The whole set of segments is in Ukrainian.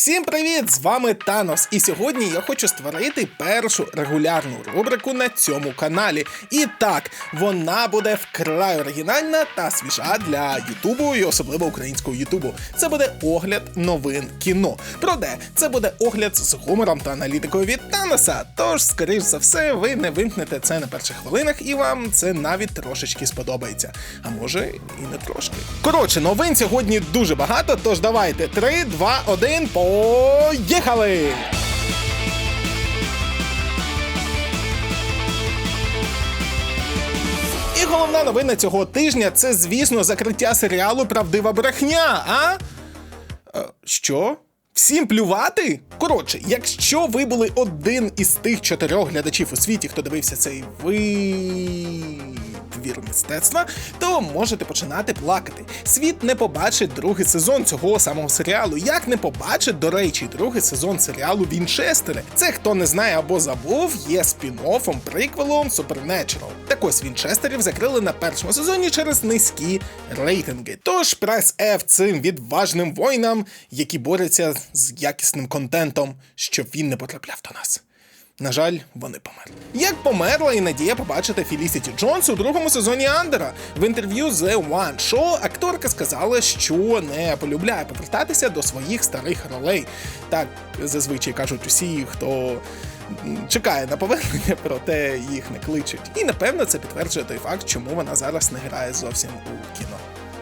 Всім привіт! З вами Танос. І сьогодні я хочу створити першу регулярну рубрику на цьому каналі. І так, вона буде вкрай оригінальна та свіжа для Ютубу і особливо українського Ютубу. Це буде огляд новин кіно. Проте це буде огляд з гумором та аналітикою від Таноса. Тож, скоріш за все, ви не вимкнете це на перших хвилинах, і вам це навіть трошечки сподобається. А може і не трошки. Коротше, новин сьогодні дуже багато, тож давайте 3, 2, 1, поїхали! І головна новина цього тижня це, звісно, закриття серіалу Правдива брехня, а? Е, Що? Всім плювати? Коротше, якщо ви були один із тих чотирьох глядачів у світі, хто дивився цей вир мистецтва, то можете починати плакати. Світ не побачить другий сезон цього самого серіалу. Як не побачить, до речі, другий сезон серіалу Вінчестери. Це хто не знає або забув, є спін-оффом, приквелом Supernatural. Так ось Вінчестерів закрили на першому сезоні через низькі рейтинги. Тож прес F цим відважним воїнам, які борються з якісним контентом, щоб він не потрапляв до нас. На жаль, вони померли. Як померла і надія побачити Філісіті Джонс у другому сезоні Андера. В інтерв'ю The One Show акторка сказала, що не полюбляє повертатися до своїх старих ролей. Так зазвичай кажуть усі, хто чекає на повернення, проте їх не кличуть. І напевно це підтверджує той факт, чому вона зараз не грає зовсім у кіно.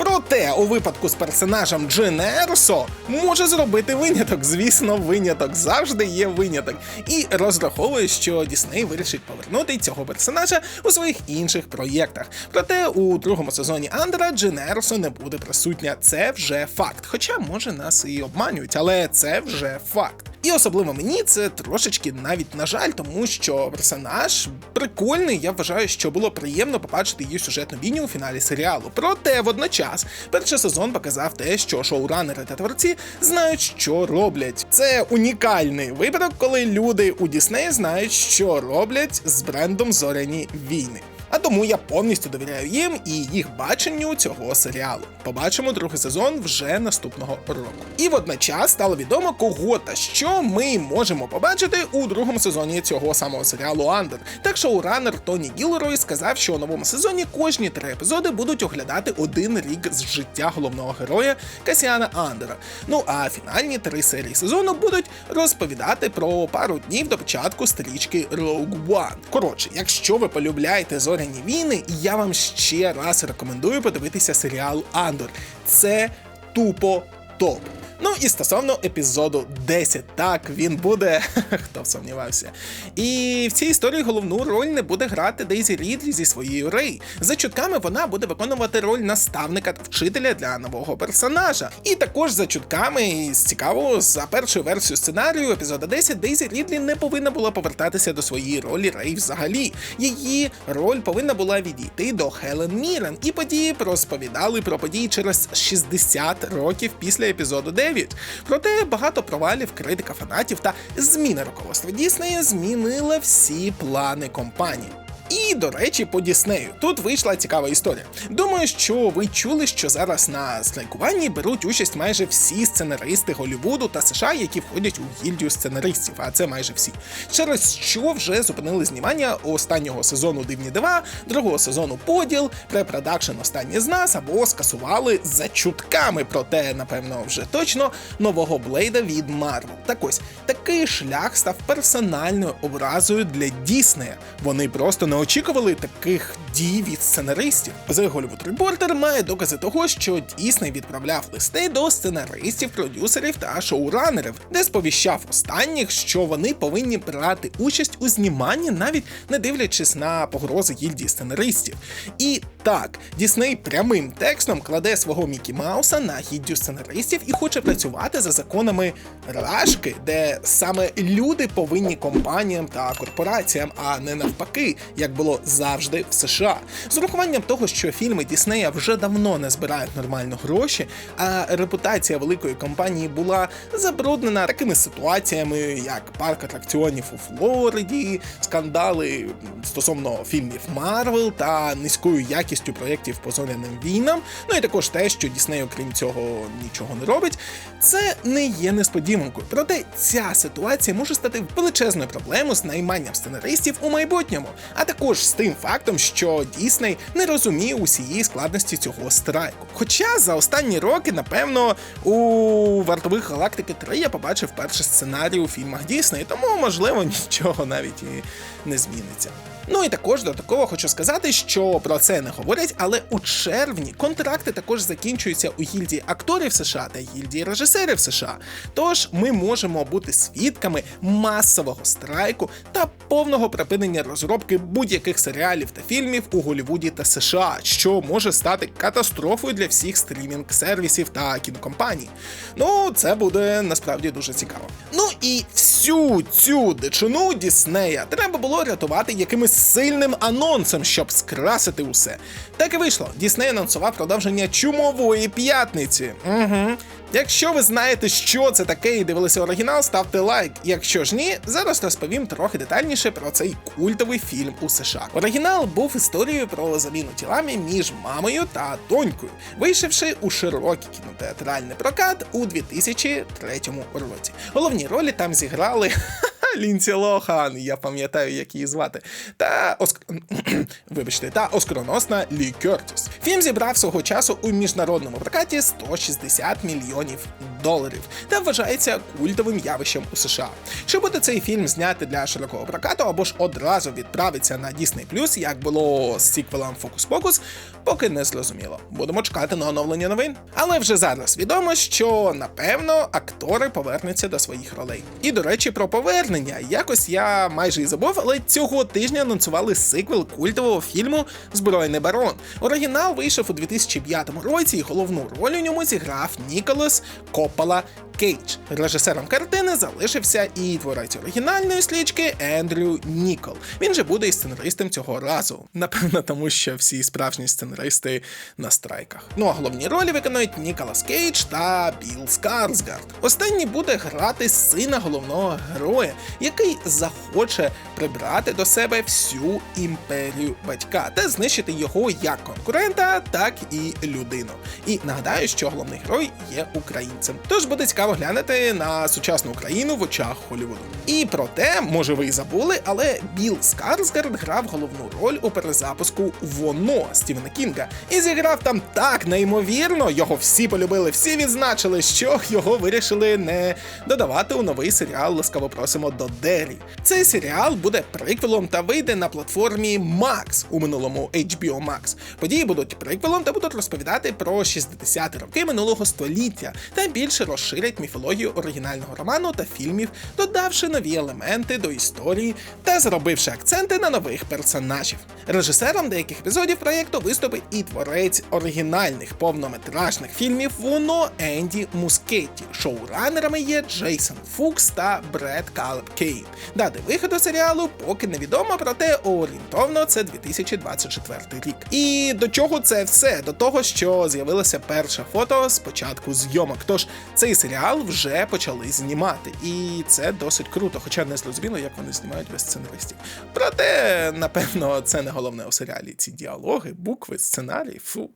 Проте у випадку з персонажем Джин Ерсо може зробити виняток. Звісно, виняток завжди є виняток. І розраховує, що Дісней вирішить повернути цього персонажа у своїх інших проєктах. Проте у другому сезоні Андера Джин Ерсо не буде присутня. Це вже факт. Хоча може нас і обманюють, але це вже факт. І особливо мені це трошечки навіть на жаль, тому що персонаж прикольний. Я вважаю, що було приємно побачити її сюжетну лінію у фіналі серіалу. Проте водночас перший сезон показав те, що шоуранери та творці знають, що роблять. Це унікальний випадок, коли люди у Діснеї знають, що роблять з брендом зоряні війни. А тому я повністю довіряю їм і їх баченню цього серіалу. Побачимо другий сезон вже наступного року. І водночас стало відомо, кого та що ми можемо побачити у другому сезоні цього самого серіалу Андер. Так шоуранер Тоні Гілрой сказав, що у новому сезоні кожні три епізоди будуть оглядати один рік з життя головного героя Касіана Андера. Ну а фінальні три серії сезону будуть розповідати про пару днів до початку стрічки Rogue One. Коротше, якщо ви полюбляєте зоряні війни, і я вам ще раз рекомендую подивитися серіал Андор. Це тупо топ. Ну і стосовно епізоду 10, так він буде, хто б сумнівався. І в цій історії головну роль не буде грати Дейзі Рідлі зі своєю Рей. За чутками вона буде виконувати роль наставника та вчителя для нового персонажа. І також за чутками, і цікаво, за першою версією сценарію епізода 10 Дейзі Рідлі не повинна була повертатися до своєї ролі Рей взагалі. Її роль повинна була відійти до Хелен Мірен, і події розповідали про події через 60 років після епізоду 9. Проте багато провалів критика фанатів та зміна руководства Діснея змінила всі плани компанії. І, до речі, по Діснею тут вийшла цікава історія. Думаю, що ви чули, що зараз на страйкуванні беруть участь майже всі сценаристи Голлівуду та США, які входять у гільдію сценаристів, а це майже всі. Через що вже зупинили знімання останнього сезону Дивні дива, другого сезону Поділ, препродакшн Останні з нас або скасували за чутками, проте, напевно, вже точно нового Блейда від Марвел. Так ось такий шлях став персональною образою для Діснея. Вони просто не очікували таких дій від сценаристів. The Hollywood Reporter має докази того, що Дісней відправляв листи до сценаристів, продюсерів та шоуранерів, де сповіщав останніх, що вони повинні брати участь у зніманні, навіть не дивлячись на погрози гільдії сценаристів. І так, Дісней прямим текстом кладе свого Мікі Мауса на гільдію сценаристів і хоче працювати за законами Рашки, де саме люди повинні компаніям та корпораціям, а не навпаки, як як було завжди в США. З урахуванням того, що фільми Діснея вже давно не збирають нормально гроші, а репутація великої компанії була забруднена такими ситуаціями, як парк атракціонів у Флориді, скандали стосовно фільмів Марвел та низькою якістю проєктів по зоряним війнам. Ну і також те, що Дісней, окрім цього, нічого не робить. Це не є несподіванкою. Проте ця ситуація може стати величезною проблемою з найманням сценаристів у майбутньому, а також з тим фактом, що Дісней не розуміє усієї складності цього страйку. Хоча за останні роки, напевно, у вартових галактики 3 я побачив перший сценарій у фільмах Дісней, тому можливо нічого навіть і не зміниться. Ну і також до такого хочу сказати, що про це не говорять, але у червні контракти також закінчуються у гільдії акторів США та гільдії режисерів США. Тож ми можемо бути свідками масового страйку та повного припинення розробки будь-яких серіалів та фільмів у Голлівуді та США, що може стати катастрофою для всіх стрімінг-сервісів та кінокомпаній. Ну, це буде насправді дуже цікаво. Ну і всю цю дичину Діснея треба було рятувати якимось сильним анонсом, щоб скрасити усе. Так і вийшло. Дісней анонсував продовження чумової п'ятниці. Угу. Якщо ви знаєте, що це таке і дивилися оригінал, ставте лайк. Якщо ж ні, зараз розповім трохи детальніше про цей культовий фільм у США. Оригінал був історією про заміну тілами між мамою та донькою, вийшовши у широкий кінотеатральний прокат у 2003 році. Головні ролі там зіграли. Лінсі Лохан, я пам'ятаю, як її звати. Та оск... вибачте, та оскароносна Лі Кертіс. Фільм зібрав свого часу у міжнародному прокаті 160 мільйонів доларів та вважається культовим явищем у США. Чи буде цей фільм зняти для широкого прокату або ж одразу відправиться на Disney+, як було з сіквелом Фокус Покус, поки не зрозуміло. Будемо чекати на оновлення новин. Але вже зараз відомо, що напевно актори повернуться до своїх ролей. І до речі, про повернення. Якось я майже і забув, але цього тижня анонсували сиквел культового фільму Збройний барон. Оригінал вийшов у 2005 році, і головну роль у ньому зіграв Ніколас Коппола Кейдж. Режисером картини залишився і творець оригінальної слічки Ендрю Нікол. Він же буде і сценаристом цього разу. Напевно, тому що всі справжні сценаристи на страйках. Ну а головні ролі виконують Ніколас Кейдж та Білл Скарсгард. Останній буде грати сина головного героя, який захоче прибрати до себе всю імперію батька та знищити його як конкурента, так і людину. І нагадаю, що головний герой є українцем. Тож буде цікаво глянути на сучасну Україну в очах Холлівуду. І проте, може ви і забули, але Білл Скарсгард грав головну роль у перезапуску Воно Стівена Кінга і зіграв там так неймовірно. Його всі полюбили, всі відзначили, що його вирішили не додавати у новий серіал Ласкаво просимо до Дері. Цей серіал буде приквелом та вийде на платформі Max у минулому HBO Max. Події будуть приквелом та будуть розповідати про 60-ті роки минулого століття та більше розширять міфологію оригінального роману та фільмів, додавши нові елементи до історії та зробивши акценти на нових персонажів. Режисером деяких епізодів проєкту виступить і творець оригінальних повнометражних фільмів Воно Енді Мускетті. Шоуранерами є Джейсон Фукс та Бред Калеб Кейн. Дати виходу серіалу поки невідомо, проте орієнтовно це 2024 рік. І до чого це все? До того, що з'явилося перше фото з початку зйомок. Тож цей серіал вже почали знімати, і це досить круто, хоча не зрозуміло, як вони знімають без сценаристів. Проте, напевно, це не головне у серіалі. Ці діалоги, букви, сценарій. Фу.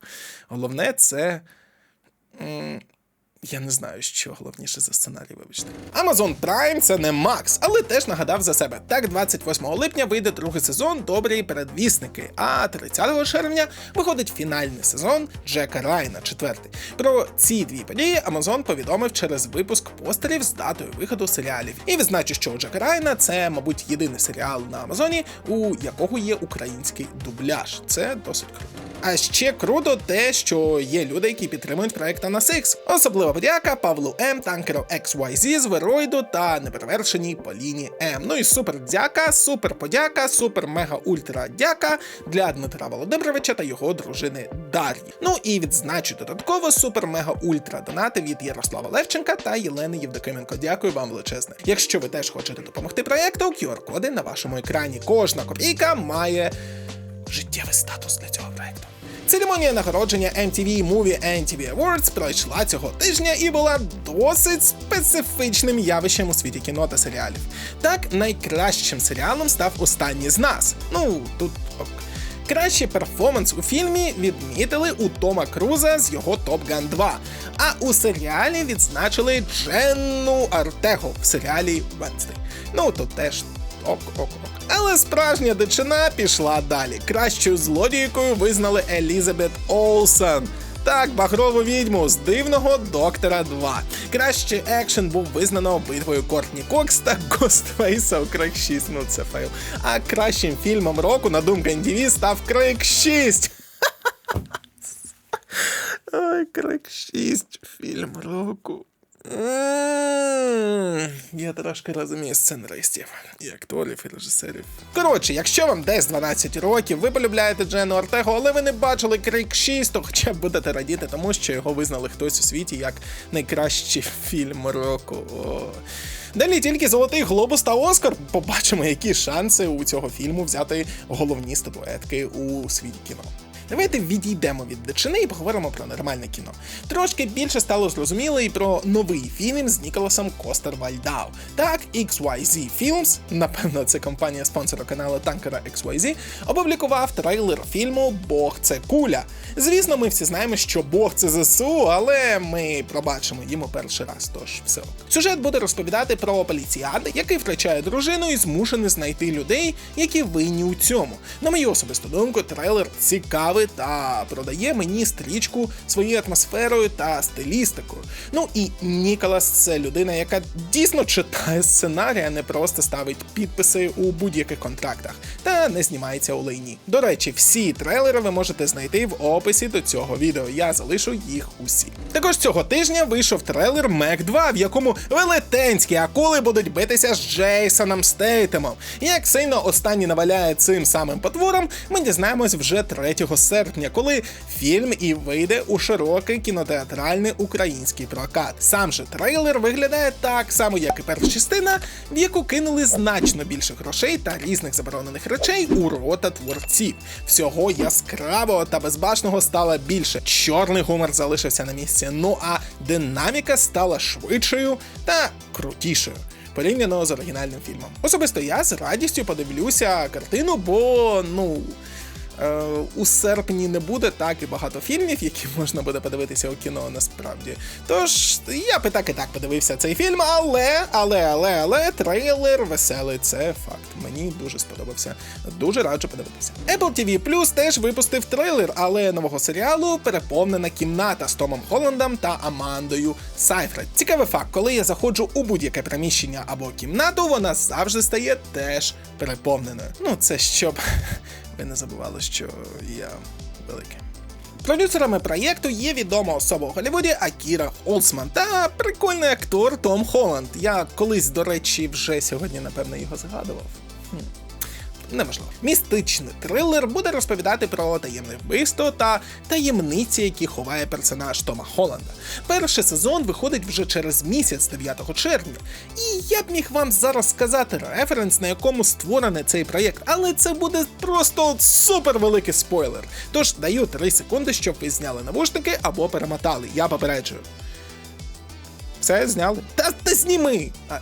Головне це. Я не знаю, що головніше за сценарій, вибачте. Amazon Prime це не Макс, але теж нагадав за себе. Так, 28 липня вийде другий сезон Добрі передвісники. А 30 червня виходить фінальний сезон Джека Райна, четвертий. Про ці дві події Amazon повідомив через випуск постерів з датою виходу серіалів. І відзначу, що Джека Райна це, мабуть, єдиний серіал на Амазоні, у якого є український дубляж. Це досить круто. А ще круто те, що є люди, які підтримують проект Anna Six. Особливо Подяка Павлу М, танкеру XYZ, Звероїду та неперевершеній Поліні М. Ну і супер дяка, супер мега ультра дяка для Дмитра Володимировича та його дружини Дар'ї. Ну і відзначу додатково супер мега ультра донати від Ярослава Левченка та Єлени Євдокименко. Дякую вам величезне. Якщо ви теж хочете допомогти проекту, QR-коди на вашому екрані. Кожна копійка має життєвий статус для цього проекту. Церемонія нагородження MTV Movie NTV Awards пройшла цього тижня і була досить специфічним явищем у світі кіно та серіалів. Так, найкращим серіалом став останній з нас. Ну, тут ок. Кращий перформанс у фільмі відмітили у Тома Круза з його Top Gun 2. А у серіалі відзначили Дженну Артего в серіалі Венстей. Ну тут теж ок, ок, ок. Але справжня дичина пішла далі. Кращою злодійкою визнали Елізабет Олсен. Так, багрову відьму з дивного доктора 2. Кращий екшен був визнано битвою Кортні Кокс та Гостфейса у Крик 6. Ну це фейл. А кращим фільмом року на думку NTV став Крик 6. Ой, Крик 6. Фільм року. Я трошки розумію сценаристів, і акторів, і режисерів. Коротше, якщо вам десь 12 років, ви полюбляєте Джену Ортегу, але ви не бачили Крик 6, то хоча б будете радіти тому, що його визнали хтось у світі як найкращий фільм року. О. Далі тільки Золотий Глобус та Оскар. Побачимо, які шанси у цього фільму взяти головні статуетки у світі кіно. Давайте відійдемо від дичини і поговоримо про нормальне кіно. Трошки більше стало зрозуміло і про новий фільм з Ніколасом Костер Вальдау. Так, XYZ Films, напевно, це компанія спонсора каналу Танкера XYZ, опублікував трейлер фільму Бог це куля. Звісно, ми всі знаємо, що Бог це ЗСУ, але ми пробачимо йому перший раз, тож все. Сюжет буде розповідати про поліціяда, який втрачає дружину і змушений знайти людей, які винні у цьому. На мою особисту думку, трейлер цікавий та продає мені стрічку своєю атмосферою та стилістикою. Ну і Ніколас це людина, яка дійсно читає сценарій, а не просто ставить підписи у будь-яких контрактах та не знімається у лайні. До речі, всі трейлери ви можете знайти в описі до цього відео. Я залишу їх усі. Також цього тижня вийшов трейлер Мек 2, в якому велетенські акули будуть битися з Джейсоном Стейтемом. Як сильно останній наваляє цим самим потворам, ми дізнаємось вже 3 серпня, коли фільм і вийде у широкий кінотеатральний український прокат. Сам же трейлер виглядає так само, як і перша частина, в яку кинули значно більше грошей та різних заборонених речей у рота творців. Всього яскравого та безбашного стало більше. Чорний гумор залишився на місці. Ну а динаміка стала швидшою та крутішою. Порівняно з оригінальним фільмом. Особисто я з радістю подивлюся картину, бо ну. Е, у серпні не буде так і багато фільмів, які можна буде подивитися у кіно насправді. Тож я б і так і так подивився цей фільм, але, але, але, але трейлер веселий, це факт. Мені дуже сподобався. Дуже раджу подивитися. Apple TV Plus теж випустив трейлер, але нового серіалу переповнена кімната з Томом Холландом та Амандою Сайфред. Цікавий факт, коли я заходжу у будь-яке приміщення або кімнату, вона завжди стає теж переповненою. Ну, це щоб ви не забували, що я великий. Продюсерами проєкту є відома особа у Голлівуді Акіра Холцман та прикольний актор Том Холланд. Я колись, до речі, вже сьогодні, напевно, його згадував. Неважливо. Містичний трилер буде розповідати про таємне вбивство та таємниці, які ховає персонаж Тома Холланда. Перший сезон виходить вже через місяць, 9 червня. І я б міг вам зараз сказати референс, на якому створений цей проєкт, але це буде просто супер великий спойлер. Тож даю 3 секунди, щоб ви зняли навушники або перемотали. Я попереджую. Все зняли? Та, та зніми! А?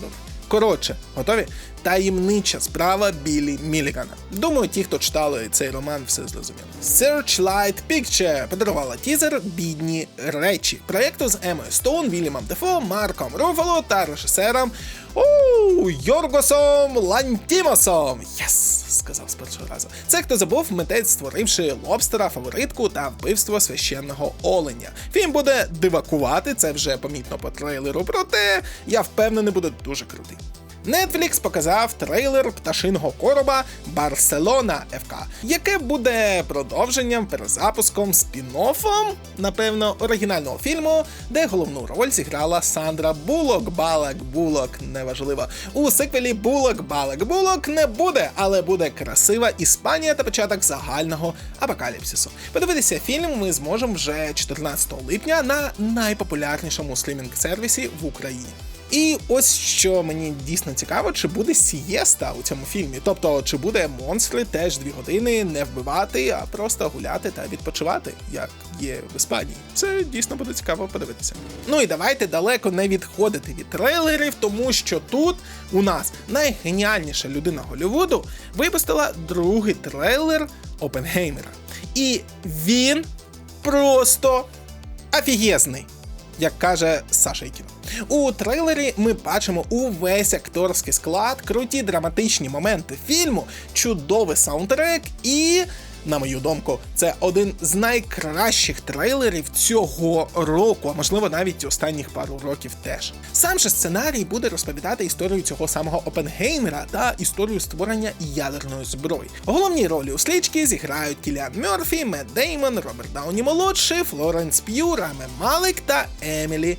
Добре. Коротше, готові? Таємнича справа Білі Мілігана. Думаю, ті, хто читали цей роман, все зрозуміли. Searchlight Picture подарувала тізер бідні речі проєкту з Емою Стоун, Вільямом Дефо, Марком Руфало та режисером у Йоргосом Лантімосом. Єс! сказав з першого разу. Це хто забув митець, створивши лобстера, фаворитку та вбивство священного оленя. Фільм буде дивакувати, це вже помітно по трейлеру, проте я впевнений, буде дуже крутий. Netflix показав трейлер пташиного короба Барселона ФК, яке буде продовженням перезапуском спін-оффом, напевно, оригінального фільму, де головну роль зіграла Сандра Булок, Балак, Булок, неважливо. У сиквелі Булок, Балак, Булок не буде, але буде красива Іспанія та початок загального апокаліпсису. Подивитися фільм ми зможемо вже 14 липня на найпопулярнішому стрімінг-сервісі в Україні. І ось що мені дійсно цікаво, чи буде сієста у цьому фільмі. Тобто, чи буде монстри теж дві години не вбивати, а просто гуляти та відпочивати, як є в Іспанії. Це дійсно буде цікаво подивитися. Ну і давайте далеко не відходити від трейлерів, тому що тут у нас найгеніальніша людина Голлівуду випустила другий трейлер Опенгеймера. І він просто офігезний як каже Сашейкін. У трейлері ми бачимо увесь акторський склад, круті драматичні моменти фільму, чудовий саундтрек і. На мою думку, це один з найкращих трейлерів цього року, а можливо навіть останніх пару років теж. Сам же сценарій буде розповідати історію цього самого Опенгеймера та історію створення ядерної зброї. Головні ролі у слідчки зіграють Кіліан Мерфі, Мед Деймон, Роберт Дауні молодший, Флоренс П'ю, Раме Малик та Емілі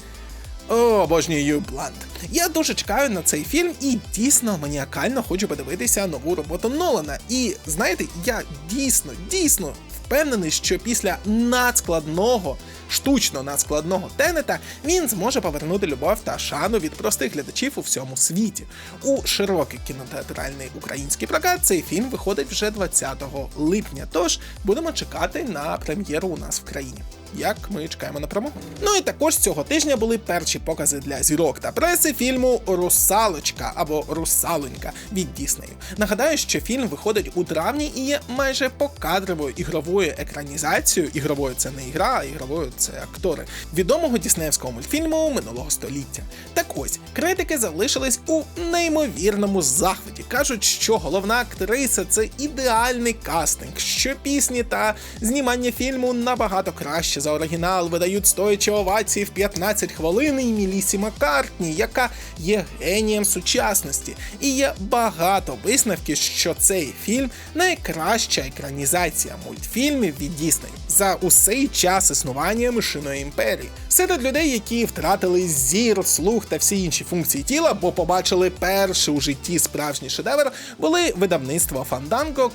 о, обожнюю Блант. Я дуже чекаю на цей фільм і дійсно маніакально хочу подивитися нову роботу Нолана. І знаєте, я дійсно, дійсно впевнений, що після надскладного, штучно надскладного тенета він зможе повернути любов та шану від простих глядачів у всьому світі. У широкий кінотеатральний український прокат цей фільм виходить вже 20 липня. Тож будемо чекати на прем'єру у нас в країні як ми чекаємо на промову. Ну і також цього тижня були перші покази для зірок та преси фільму Русалочка або Русалонька від Діснею. Нагадаю, що фільм виходить у травні і є майже покадровою ігровою екранізацією. Ігровою це не ігра, а ігровою це актори відомого діснеївського мультфільму минулого століття. Так ось критики залишились у неймовірному захваті. кажуть, що головна актриса це ідеальний кастинг, що пісні та знімання фільму набагато краще за оригінал видають стоячі овації в 15 хвилин і Мілісі Маккартні, яка є генієм сучасності. І є багато висновків, що цей фільм найкраща екранізація мультфільмів від Дісней за усей час існування мишиної імперії. Серед людей, які втратили зір, слух та всі інші функції тіла, бо побачили перший у житті справжній шедевр, були видавництво Фанданго,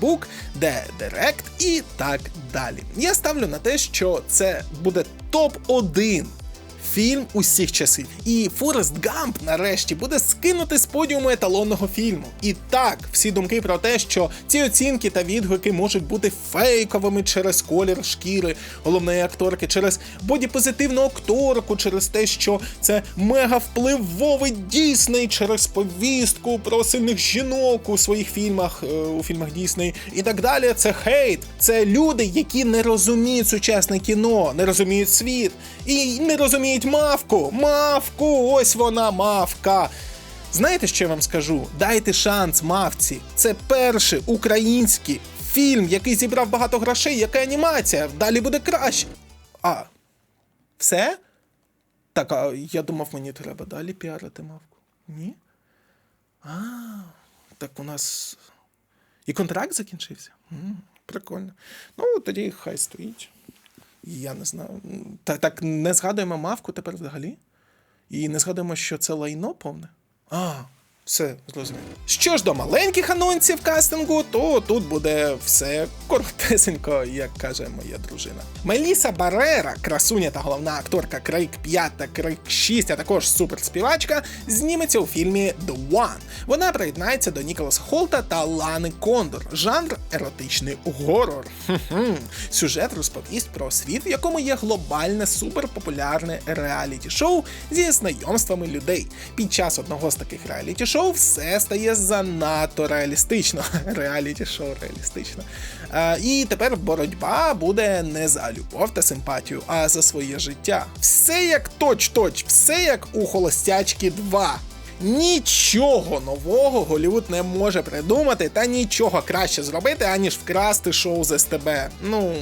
Book, The Direct і так далі. Я ставлю на те, що це буде топ-1 фільм усіх часів. І Форест Гамп нарешті буде скинути з подіуму еталонного фільму. І так, всі думки про те, що ці оцінки та відгуки можуть бути фейковими через колір шкіри головної акторки, через бодіпозитивну акторку, через те, що це мега впливовий Дісней, через повістку про сильних жінок у своїх фільмах, е, у фільмах Дісней і так далі. Це хейт. Це люди, які не розуміють сучасне кіно, не розуміють світ і не розуміють Знайдіть мавку! Мавку! Ось вона мавка! Знаєте, що я вам скажу? Дайте шанс мавці. Це перший український фільм, який зібрав багато грошей, яка анімація. Далі буде краще. А. Все? Так, а я думав, мені треба далі піарити мавку. Ні? А, так у нас. І контракт закінчився? М, Прикольно. Ну, тоді хай стоїть. Я не знаю. Так так не згадуємо мавку тепер взагалі? І не згадуємо, що це лайно повне? А, все, зрозуміло. Що ж до маленьких анонсів кастингу, то тут буде все коротесенько, як каже моя дружина. Меліса Барера, красуня та головна акторка Крейк 5 та Крейк 6, а також суперспівачка, зніметься у фільмі The One. Вона приєднається до Ніколаса Холта та Лани Кондор. Жанр еротичний горор. Сюжет розповість про світ, в якому є глобальне суперпопулярне реаліті-шоу зі знайомствами людей. Під час одного з таких реаліті-шоу шоу все стає занадто реалістично. Реаліті шоу реалістично. І тепер боротьба буде не за любов та симпатію, а за своє життя. Все як точ-точ, все як у Холостячки 2. Нічого нового Голівуд не може придумати, та нічого краще зробити, аніж вкрасти шоу з СТБ. Ну,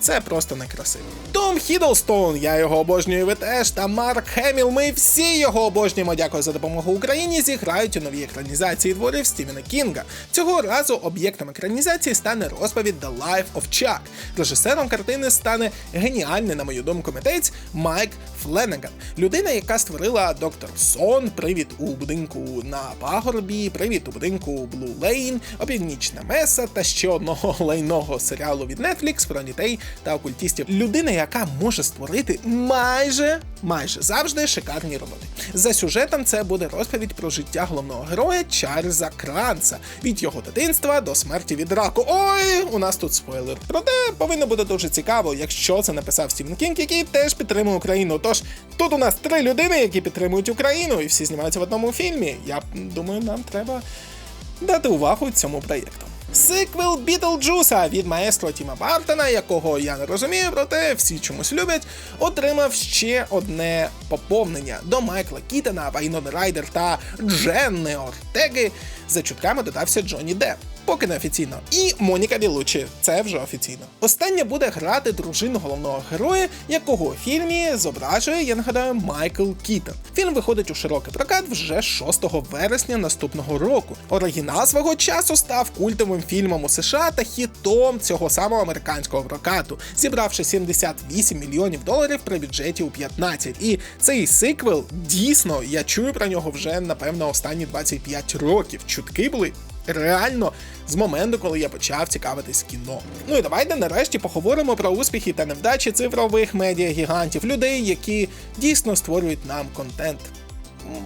Це просто некрасиво. Том Хіддлстоун, я його обожнюю, ви теж, та Марк Хеміл, ми всі його обожнюємо. Дякую за допомогу Україні. Зіграють у новій екранізації творів Стівена Кінга. Цього разу об'єктом екранізації стане розповідь The Life of Chuck. Режисером картини стане геніальний, на мою думку, митець Майк Фленеган. Людина, яка створила Доктор Сон, привід у будинку на пагорбі, привід у будинку Блу Лейн, опівнічна меса та ще одного лайного серіалу від Netflix про дітей та окультістів. Людина, яка може створити майже майже завжди шикарні роботи. За сюжетом це буде розповідь про життя головного героя Чарльза Кранца від його дитинства до смерті від раку. Ой, у нас тут спойлер. Проте повинно бути дуже цікаво, якщо це написав Стівен Кінг, який теж підтримує Україну. Тож тут у нас три людини, які підтримують Україну, і всі знімаються в одному фільмі. Я думаю, нам треба дати увагу цьому проєкту. Сиквел Бітлджуса від маестро Тіма Бартона, якого я не розумію, проте всі чомусь люблять, отримав ще одне поповнення до Майкла Кітена, Вайнон Райдер та Дженни Ортеги. За чутками додався Джонні Депп. Поки не офіційно. І Моніка Білучі, це вже офіційно. Остання буде грати дружину головного героя, якого у фільмі зображує, я нагадаю, Майкл Кітон. Фільм виходить у широкий прокат вже 6 вересня наступного року. Оригінал свого часу став культовим фільмом у США та хітом цього самого американського прокату, зібравши 78 мільйонів доларів при бюджеті у 15. І цей сиквел дійсно я чую про нього вже напевно останні 25 років. Чутки були реально з моменту, коли я почав цікавитись кіно. Ну і давайте нарешті поговоримо про успіхи та невдачі цифрових медіагігантів, людей, які дійсно створюють нам контент.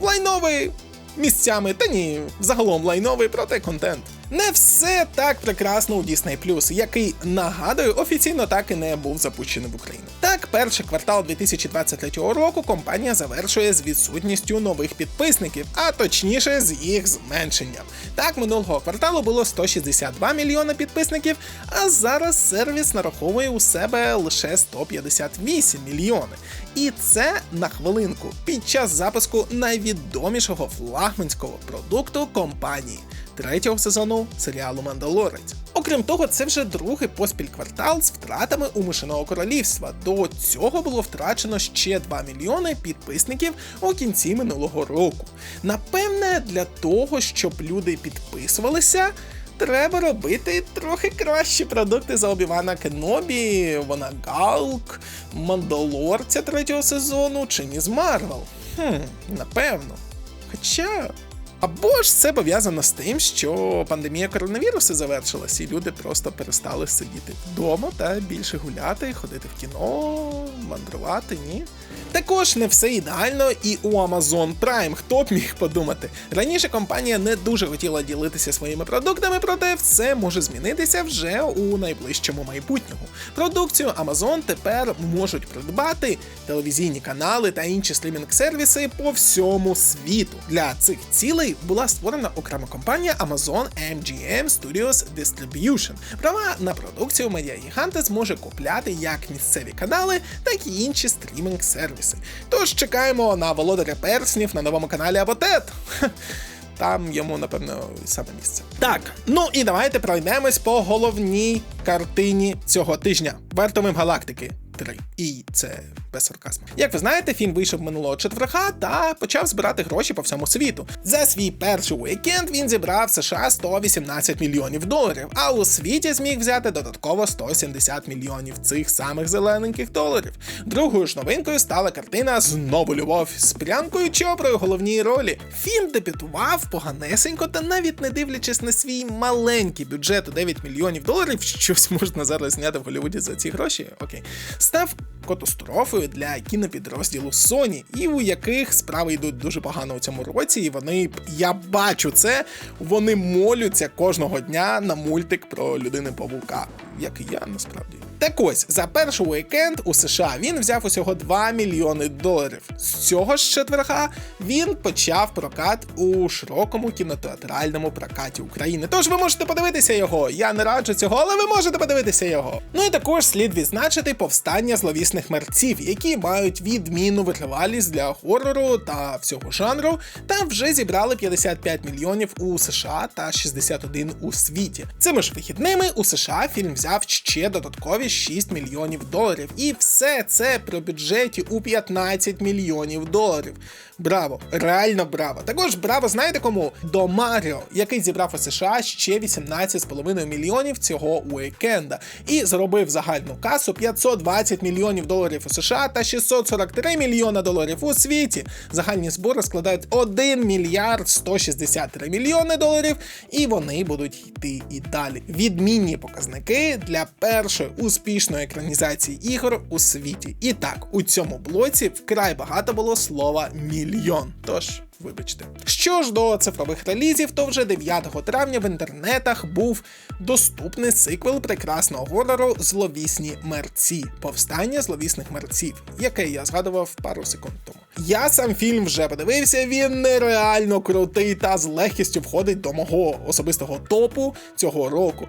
Лайновий місцями, та ні, загалом лайновий, проте контент. Не все так прекрасно у Disney+, який, нагадую, офіційно так і не був запущений в Україну. Так, перший квартал 2023 року компанія завершує з відсутністю нових підписників, а точніше з їх зменшенням. Так, минулого кварталу було 162 мільйони підписників, а зараз сервіс нараховує у себе лише 158 мільйони. І це на хвилинку під час запуску найвідомішого флагманського продукту компанії третього сезону серіалу Мандалорець. Окрім того, це вже другий поспіль квартал з втратами у Мишиного королівства. До цього було втрачено ще 2 мільйони підписників у кінці минулого року. Напевне, для того, щоб люди підписувалися. Треба робити трохи кращі продукти за Обівана Кенобі, вона Галк, Мандалорця третього сезону чи Міз Марвел. Хм, напевно. Хоча. Або ж це пов'язано з тим, що пандемія коронавірусу завершилась, і люди просто перестали сидіти вдома та більше гуляти, ходити в кіно, мандрувати, ні. Також не все ідеально і у Amazon Prime, хто б міг подумати. Раніше компанія не дуже хотіла ділитися своїми продуктами, проте все може змінитися вже у найближчому майбутньому. Продукцію Amazon тепер можуть придбати телевізійні канали та інші стрімінг-сервіси по всьому світу. Для цих цілей була створена окрема компанія Amazon MGM Studios Distribution. Права на продукцію медіагіганта зможе купляти як місцеві канали, так і інші стрімінг-сервіси. Тож чекаємо на володаря перснів на новому каналі Аботет. Там йому, напевно, саме місце. Так, ну і давайте пройдемось по головній картині цього тижня Вартовим галактики 3. І це без сарказму. Як ви знаєте, фільм вийшов минулого четверга та почав збирати гроші по всьому світу. За свій перший уікенд він зібрав в США 118 мільйонів доларів, а у світі зміг взяти додатково 170 мільйонів цих самих зелененьких доларів. Другою ж новинкою стала картина Знову любов з прянкою Чопрою головній ролі. Фільм дебютував поганесенько, та навіть не дивлячись на свій маленький бюджет у 9 мільйонів доларів, щось можна зараз зняти в Голлівуді за ці гроші. Окей, став катастрофою для кінопідрозділу Sony, і у яких справи йдуть дуже погано у цьому році, і вони, я бачу це, вони молються кожного дня на мультик про людини павука, як і я насправді. Так ось за перший уікенд у США він взяв усього 2 мільйони доларів. З цього ж четверга він почав прокат у широкому кінотеатральному прокаті України. Тож ви можете подивитися його. Я не раджу цього, але ви можете подивитися його. Ну і також слід відзначити повстання зловісних мерців, які мають відмінну витривалість для хорору та всього жанру, та вже зібрали 55 мільйонів у США та 61 у світі. Цими ж вихідними у США фільм взяв ще додаткові 6 мільйонів доларів. І все це при бюджеті у 15 мільйонів доларів. Браво! Реально браво! Також браво, знаєте кому? До Маріо, який зібрав у США ще 18,5 мільйонів цього уікенда і зробив загальну касу 520 мільйонів доларів у США та 643 мільйона доларів у світі. Загальні збори складають 1 мільярд 163 мільйони доларів, і вони будуть йти і далі. Відмінні показники для першої успішної екранізації ігор у світі. І так, у цьому блоці вкрай багато було слова мільйон. Тож. Вибачте, що ж до цифрових релізів, то вже 9 травня в інтернетах був доступний сиквел прекрасного горору Зловісні мерці повстання зловісних мерців, яке я згадував пару секунд тому. Я сам фільм вже подивився, він нереально крутий та з легкістю входить до мого особистого топу цього року.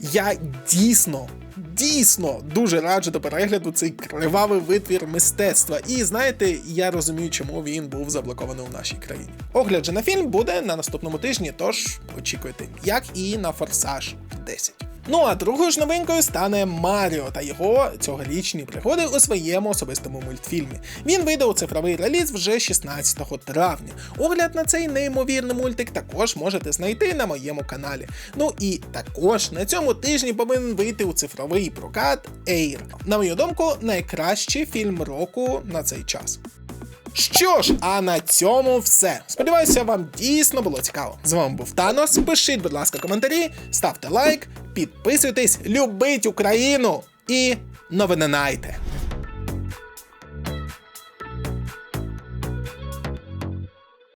Я дійсно, дійсно дуже раджу до перегляду цей кривавий витвір мистецтва. І знаєте, я розумію, чому він був заблокований у нашій країні. Огляд же на фільм буде на наступному тижні, тож очікуйте, як і на Форсаж 10. Ну а другою ж новинкою стане Маріо та його цьогорічні пригоди у своєму особистому мультфільмі. Він вийде у цифровий реліз вже 16 травня. Огляд на цей неймовірний мультик також можете знайти на моєму каналі. Ну і також на цьому тижні повинен вийти у цифровий прокат Air. На мою думку, найкращий фільм року на цей час. Що ж, а на цьому все. Сподіваюся, вам дійсно було цікаво. З вами був Танос. Пишіть, будь ласка, коментарі, ставте лайк, підписуйтесь, любіть Україну і новини найте.